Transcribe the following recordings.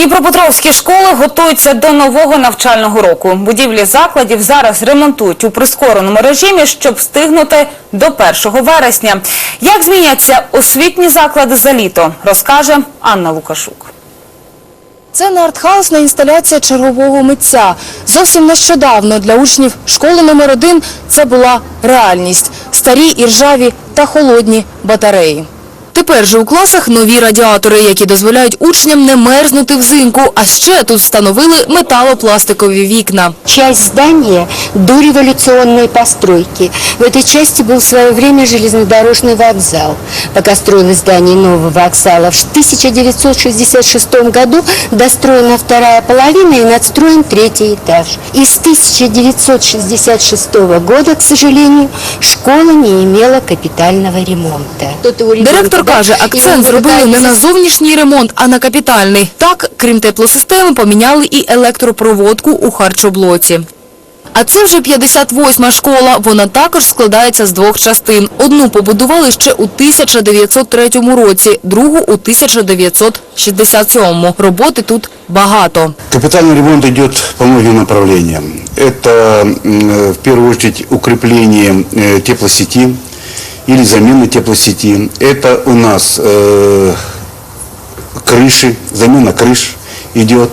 Дніпропетровські школи готуються до нового навчального року. Будівлі закладів зараз ремонтують у прискореному режимі, щоб встигнути до 1 вересня. Як зміняться освітні заклади за літо, розкаже Анна Лукашук. Це не артхаусна інсталяція чергового митця. Зовсім нещодавно для учнів школи номер один це була реальність. Старі і ржаві та холодні батареї. Тепер же у класах нові радіатори, які дозволяють учням не мерзнути взимку. А ще тут встановили металопластикові вікна. часть здания дореволюционной постройки. В этой части был в свое время железнодорожный вокзал. Пока строилось здание нового вокзала, в 1966 году достроена вторая половина и надстроен третий этаж. И с 1966 года, к сожалению, школа не имела капитального ремонта. Кто-то у ребенка, Директор да, каже, и акцент мы зробили не на пытаемся зовнішній ремонт, а на капітальний. Так, крім теплосистеми, поміняли і електропроводку у харчоблоці. А це вже 58-ма школа. Вона також складається з двох частин. Одну побудували ще у 1903 році, другу у 1967. Роботи тут багато. Капитальный ремонт идет по многим направлениям. Это м, в первую очередь укрепление э, теплосети или замена теплосети. Это у нас э, крыши, замена крыш идет.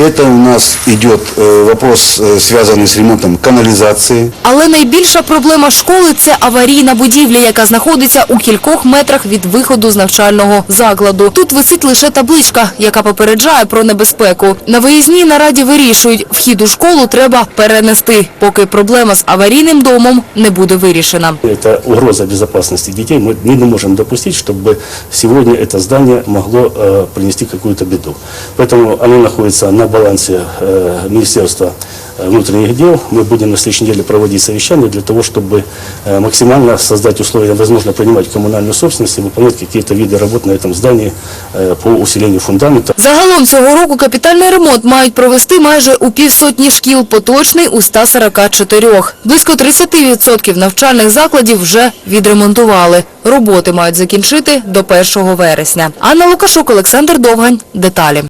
Это у нас идет э, вопрос, э, связанный с ремонтом канализации. Але найбільша проблема школи – це аварійна будівля, яка знаходиться у кількох метрах від виходу з навчального закладу. Тут висить лише табличка, яка попереджає про небезпеку. На виїзній нараді вирішують, вхід у школу треба перенести, поки проблема з аварійним домом не буде вирішена. Это угроза безопасности детей. Мы мы не можем допустить, чтобы сегодня это здание могло э, принести какую-то беду. Поэтому оно находится на балансе э, Министерства э, внутренних дел. Мы будем на следующей неделе проводить совещание для того, чтобы э, максимально создать условия, возможно, принимать коммунальную собственность и выполнять какие-то виды работ на этом здании э, по усилению фундамента. Загалом цього року капітальний ремонт мають провести майже у півсотні шкіл, поточний у 144. Близько 30% навчальних закладів вже відремонтували. Роботи мають закінчити до 1 вересня. Анна Лукашук, Олександр Довгань. Деталі.